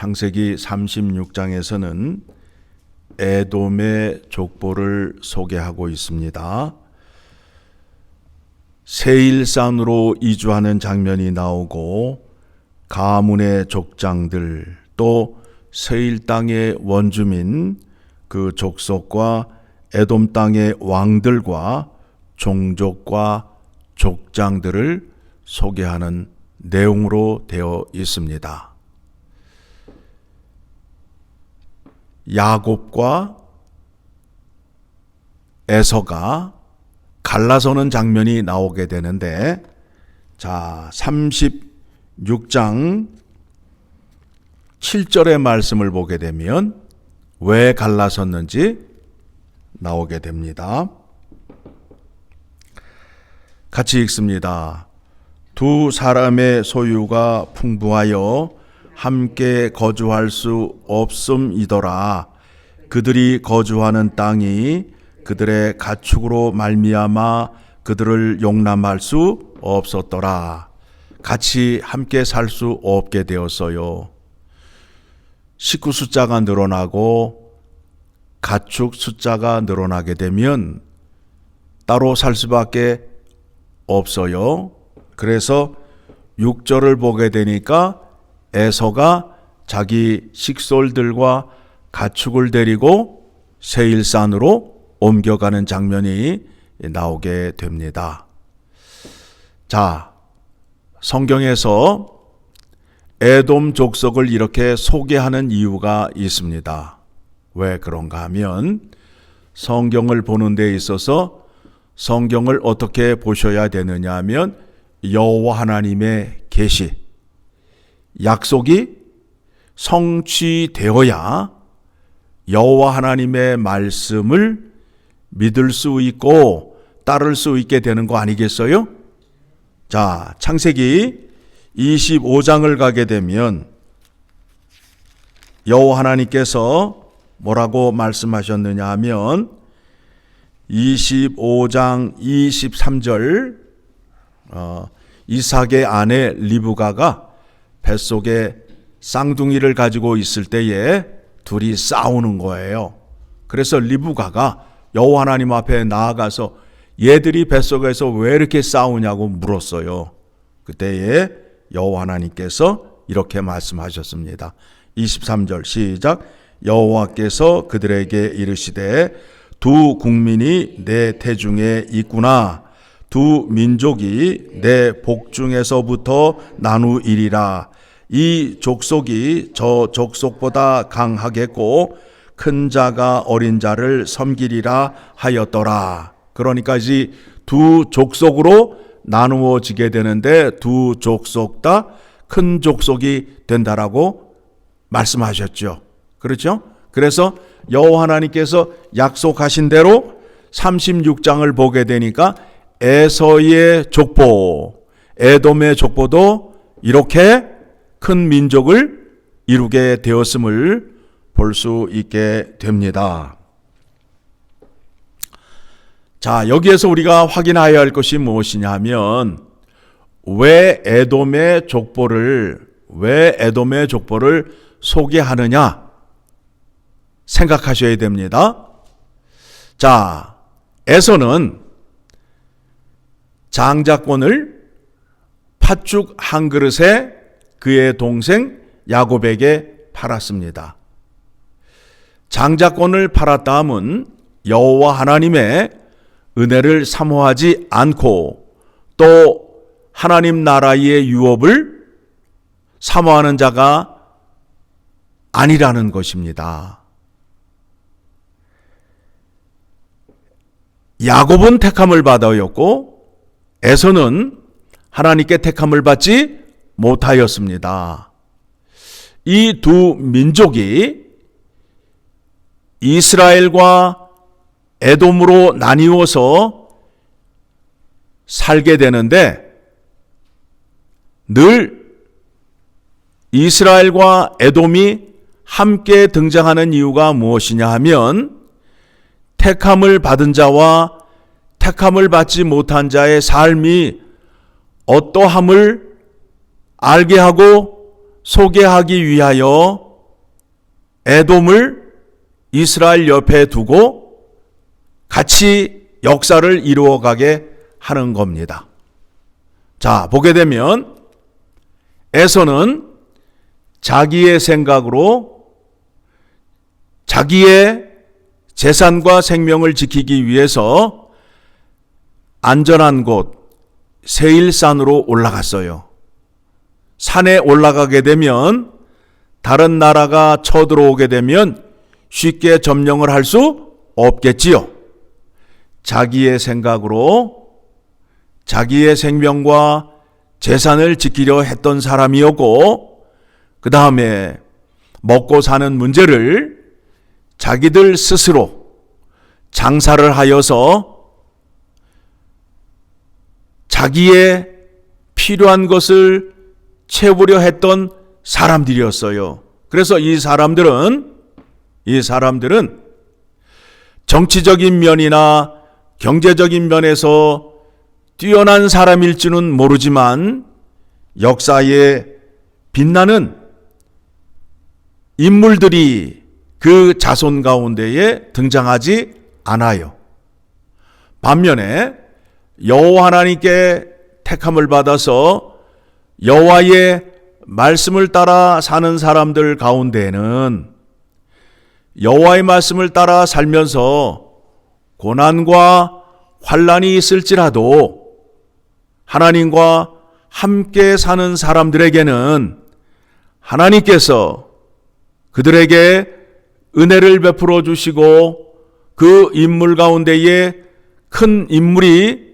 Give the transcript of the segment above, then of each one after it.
창세기 36장에서는 에돔의 족보를 소개하고 있습니다. 세일산으로 이주하는 장면이 나오고 가문의 족장들 또 세일 땅의 원주민 그 족속과 에돔 땅의 왕들과 종족과 족장들을 소개하는 내용으로 되어 있습니다. 야곱과 에서가 갈라서는 장면이 나오게 되는데 자, 36장 7절의 말씀을 보게 되면 왜 갈라섰는지 나오게 됩니다. 같이 읽습니다. 두 사람의 소유가 풍부하여 함께 거주할 수 없음이더라. 그들이 거주하는 땅이 그들의 가축으로 말미암아 그들을 용납할 수 없었더라. 같이 함께 살 수 없게 되었어요. 식구 숫자가 늘어나고 가축 숫자가 늘어나게 되면 따로 살 수밖에 없어요. 그래서 6절을 보게 되니까 에서가 자기 식솔들과 가축을 데리고 세일산으로 옮겨가는 장면이 나오게 됩니다. 자, 성경에서 에돔 족속을 이렇게 소개하는 이유가 있습니다. 왜 그런가 하면 성경을 보는 데 있어서 성경을 어떻게 보셔야 되느냐 하면 여호와 하나님의 계시 약속이 성취되어야 여호와 하나님의 말씀을 믿을 수 있고 따를 수 있게 되는 거 아니겠어요? 자, 창세기 25장을 가게 되면 여호와 하나님께서 뭐라고 말씀하셨느냐 하면 25장 23절 어, 이삭의 아내 리브가가 뱃속에 쌍둥이를 가지고 있을 때에 둘이 싸우는 거예요. 그래서 리브가가 여호와 하나님 앞에 나아가서 얘들이 뱃속에서 왜 이렇게 싸우냐고 물었어요. 그때에 여호와 하나님께서 이렇게 말씀하셨습니다. 23절 시작 여호와께서 그들에게 이르시되 두 국민이 내 태중에 있구나 두 민족이 내 복중에서부터 나누이리라 이 족속이 저 족속보다 강하겠고 큰 자가 어린 자를 섬기리라 하였더라 그러니까 이제 두 족속으로 나누어지게 되는데 두 족속 다 큰 족속이 된다라고 말씀하셨죠. 그렇죠? 그래서 여호와 하나님께서 약속하신 대로 36장을 보게 되니까 에서의 족보, 에돔의 족보도 이렇게 큰 민족을 이루게 되었음을 볼 수 있게 됩니다. 자, 여기에서 우리가 확인해야 할 것이 무엇이냐 하면 왜 에돔의 족보를 왜 에돔의 족보를 소개하느냐 생각하셔야 됩니다. 자, 에서는 장자권을 팥죽 한 그릇에 그의 동생 야곱에게 팔았습니다. 장자권을 팔았다 함은 여호와 하나님의 은혜를 사모하지 않고 또 하나님 나라의 유업을 사모하는 자가 아니라는 것입니다. 야곱은 택함을 받아였고 에서는 하나님께 택함을 받지 못하였습니다. 이 두 민족이 이스라엘과 에돔으로 나뉘어서 살게 되는데 늘 이스라엘과 에돔이 함께 등장하는 이유가 무엇이냐 하면 택함을 받은 자와 택함을 받지 못한 자의 삶이 어떠함을 알게 하고 소개하기 위하여 에돔을 이스라엘 옆에 두고 같이 역사를 이루어가게 하는 겁니다. 자, 보게 되면 에서는 자기의 생각으로 자기의 재산과 생명을 지키기 위해서 안전한 곳 세일산으로 올라갔어요. 산에 올라가게 되면 다른 나라가 쳐들어오게 되면 쉽게 점령을 할 수 없겠지요. 자기의 생각으로 자기의 생명과 재산을 지키려 했던 사람이었고, 그 다음에 먹고 사는 문제를 자기들 스스로 장사를 하여서 자기의 필요한 것을 채우려 했던 사람들이었어요. 그래서 이 사람들은, 이 사람들은 정치적인 면이나 경제적인 면에서 뛰어난 사람일지는 모르지만 역사에 빛나는 인물들이 그 자손 가운데에 등장하지 않아요. 반면에 여호와 하나님께 택함을 받아서 여호와의 말씀을 따라 사는 사람들 가운데에는 여호와의 말씀을 따라 살면서 고난과 환란이 있을지라도 하나님과 함께 사는 사람들에게는 하나님께서 그들에게 은혜를 베풀어 주시고 그 인물 가운데에 큰 인물이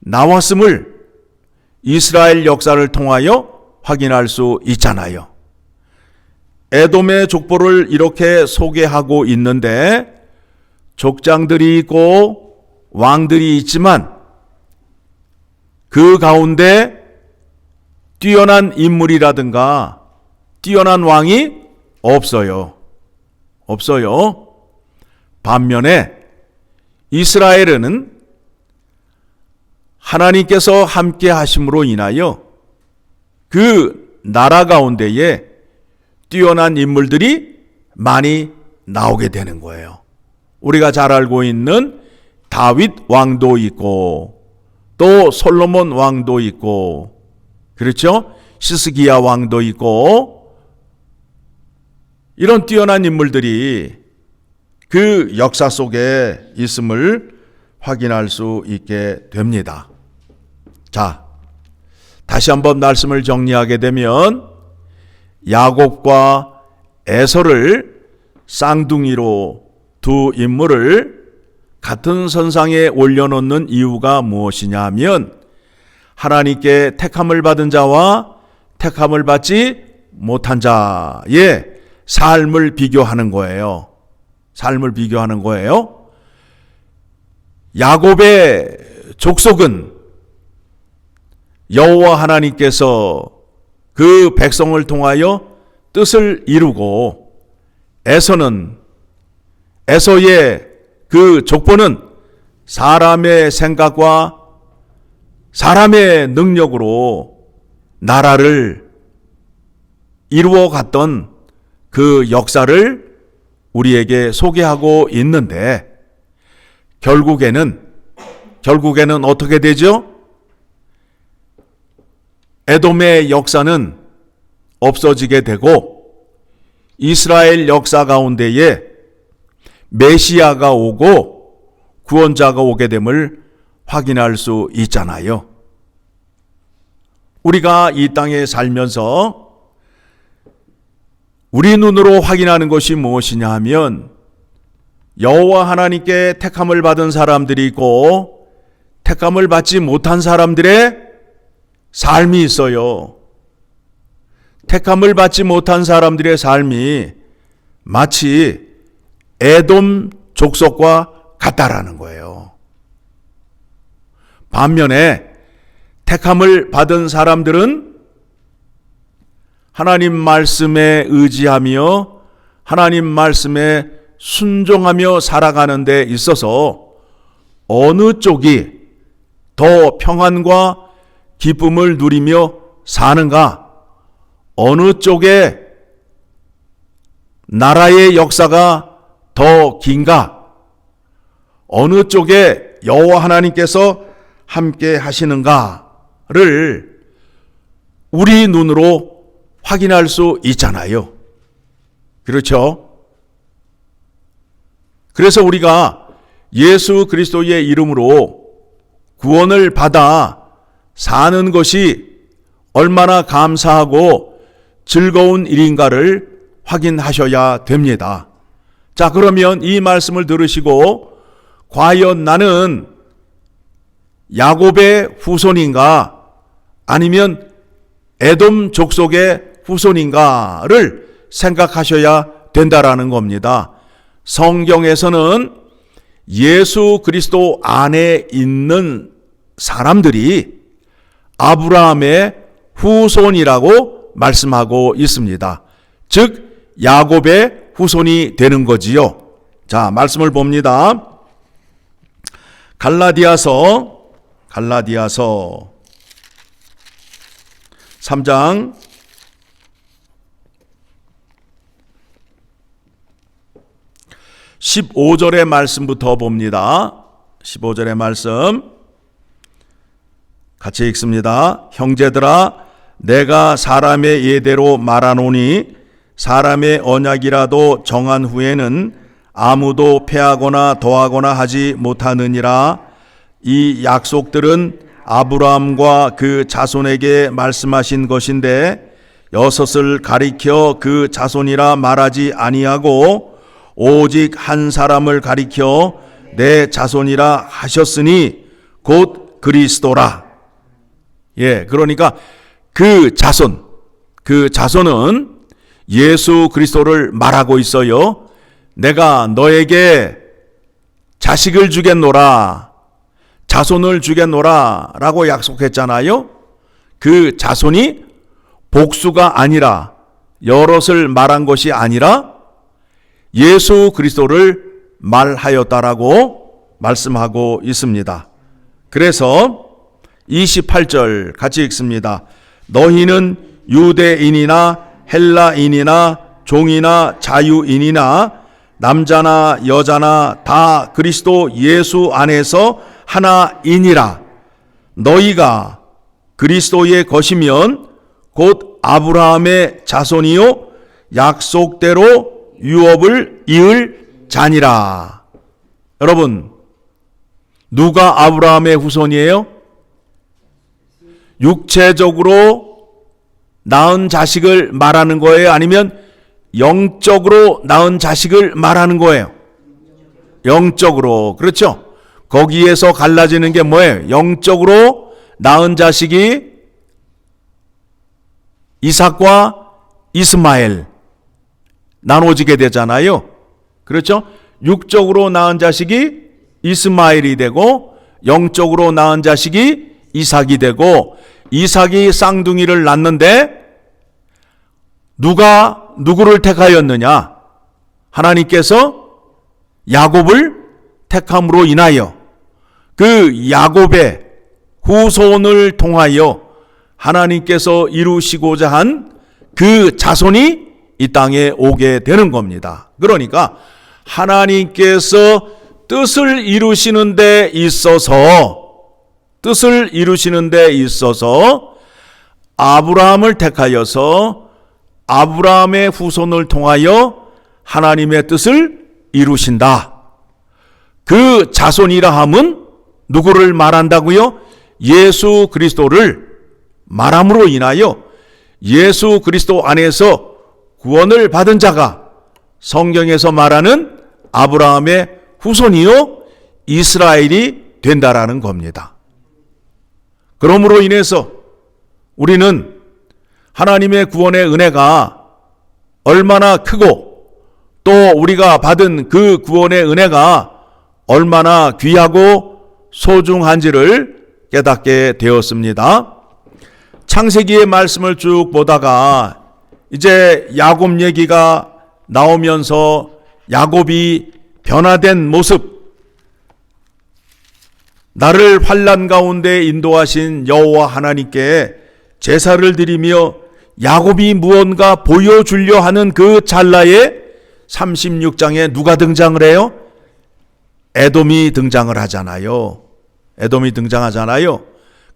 나왔음을 이스라엘 역사를 통하여 확인할 수 있잖아요. 에돔의 족보를 이렇게 소개하고 있는데 족장들이 있고 왕들이 있지만 그 가운데 뛰어난 인물이라든가 뛰어난 왕이 없어요. 없어요. 반면에 이스라엘은 하나님께서 함께 하심으로 인하여 그 나라 가운데에 뛰어난 인물들이 많이 나오게 되는 거예요. 우리가 잘 알고 있는 다윗 왕도 있고 또 솔로몬 왕도 있고 그렇죠? 시스기야 왕도 있고 이런 뛰어난 인물들이 그 역사 속에 있음을 확인할 수 있게 됩니다. 자, 다시 한번 말씀을 정리하게 되면 야곱과 에서를 쌍둥이로 두 인물을 같은 선상에 올려놓는 이유가 무엇이냐 하면 하나님께 택함을 받은 자와 택함을 받지 못한 자의 삶을 비교하는 거예요. 삶을 비교하는 거예요. 야곱의 족속은 여호와 하나님께서 그 백성을 통하여 뜻을 이루고 에서는 에서의 그 족보는 사람의 생각과 사람의 능력으로 나라를 이루어 갔던 그 역사를 우리에게 소개하고 있는데 결국에는 결국에는 어떻게 되죠? 에돔의 역사는 없어지게 되고 이스라엘 역사 가운데에 메시아가 오고 구원자가 오게 됨을 확인할 수 있잖아요. 우리가 이 땅에 살면서 우리 눈으로 확인하는 것이 무엇이냐 하면 여호와 하나님께 택함을 받은 사람들이 있고 택함을 받지 못한 사람들의 삶이 있어요. 택함을 받지 못한 사람들의 삶이 마치 에돔 족속과 같다라는 거예요. 반면에 택함을 받은 사람들은 하나님 말씀에 의지하며 하나님 말씀에 순종하며 살아가는 데 있어서 어느 쪽이 더 평안과 기쁨을 누리며 사는가? 어느 쪽에 나라의 역사가 더 긴가? 어느 쪽에 여호와 하나님께서 함께 하시는가를 우리 눈으로 확인할 수 있잖아요. 그렇죠? 그래서 우리가 예수 그리스도의 이름으로 구원을 받아 사는 것이 얼마나 감사하고 즐거운 일인가를 확인하셔야 됩니다. 자, 그러면 이 말씀을 들으시고 과연 나는 야곱의 후손인가 아니면 에돔 족속의 후손인가를 생각하셔야 된다라는 겁니다. 성경에서는 예수 그리스도 안에 있는 사람들이 아브라함의 후손이라고 말씀하고 있습니다. 즉 야곱의 후손이 되는 거지요. 자, 말씀을 봅니다. 갈라디아서 갈라디아서 3장 15절의 말씀부터 봅니다. 15절의 말씀 같이 읽습니다. 형제들아 내가 사람의 예대로 말하노니 사람의 언약이라도 정한 후에는 아무도 패하거나 더하거나 하지 못하느니라 이 약속들은 아브라함과 그 자손에게 말씀하신 것인데 여섯을 가리켜 그 자손이라 말하지 아니하고 오직 한 사람을 가리켜 내 자손이라 하셨으니 곧 그리스도라. 예, 그러니까 그 자손, 그 자손은 예수 그리스도를 말하고 있어요. 내가 너에게 자식을 주겠노라. 자손을 주겠노라. 라고 약속했잖아요. 그 자손이 복수가 아니라 여럿을 말한 것이 아니라 예수 그리스도를 말하였다라고 말씀하고 있습니다. 그래서 28절 같이 읽습니다. 너희는 유대인이나 헬라인이나 종이나 자유인이나 남자나 여자나 다 그리스도 예수 안에서 하나이니라. 너희가 그리스도의 것이면 곧 아브라함의 자손이요 약속대로 유업을 이을 자니라. 여러분, 누가 아브라함의 후손이에요? 육체적으로 낳은 자식을 말하는 거예요? 아니면 영적으로 낳은 자식을 말하는 거예요? 영적으로. 그렇죠? 거기에서 갈라지는 게 뭐예요? 영적으로 낳은 자식이 이삭과 이스마엘 나눠지게 되잖아요. 그렇죠? 육적으로 낳은 자식이 이스마엘이 되고 영적으로 낳은 자식이 이삭이 되고 이삭이 쌍둥이를 낳는데 누가 누구를 택하였느냐? 하나님께서 야곱을 택함으로 인하여 그 야곱의 후손을 통하여 하나님께서 이루시고자 한 그 자손이 이 땅에 오게 되는 겁니다. 그러니까 하나님께서 뜻을 이루시는 데 있어서 뜻을 이루시는 데 있어서 아브라함을 택하여서 아브라함의 후손을 통하여 하나님의 뜻을 이루신다. 그 자손이라 함은 누구를 말한다고요? 예수 그리스도를 말함으로 인하여 예수 그리스도 안에서 구원을 받은 자가 성경에서 말하는 아브라함의 후손이요 이스라엘이 된다라는 겁니다. 그러므로 인해서 우리는 하나님의 구원의 은혜가 얼마나 크고 또 우리가 받은 그 구원의 은혜가 얼마나 귀하고 소중한지를 깨닫게 되었습니다. 창세기의 말씀을 쭉 보다가 이제 야곱 얘기가 나오면서 야곱이 변화된 모습 나를 환란 가운데 인도하신 여호와 하나님께 제사를 드리며 야곱이 무언가 보여주려 하는 그 찰나에 36장에 누가 등장을 해요? 에돔이 등장을 하잖아요. 에돔이 등장하잖아요.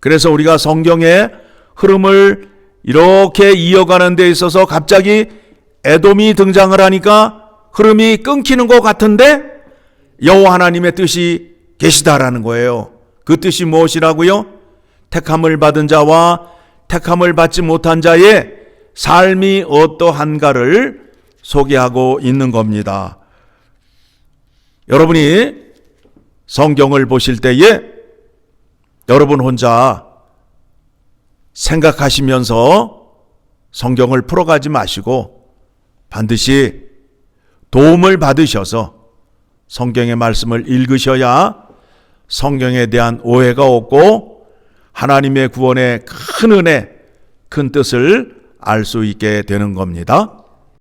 그래서 우리가 성경의 흐름을 이렇게 이어가는 데 있어서 갑자기 에돔이 등장을 하니까 흐름이 끊기는 것 같은데 여호와 하나님의 뜻이 계시다라는 거예요. 그 뜻이 무엇이라고요? 택함을 받은 자와 택함을 받지 못한 자의 삶이 어떠한가를 소개하고 있는 겁니다. 여러분이 성경을 보실 때에 여러분 혼자 생각하시면서 성경을 풀어가지 마시고 반드시 도움을 받으셔서 성경의 말씀을 읽으셔야 성경에 대한 오해가 없고 하나님의 구원의 큰 은혜, 큰 뜻을 알 수 있게 되는 겁니다.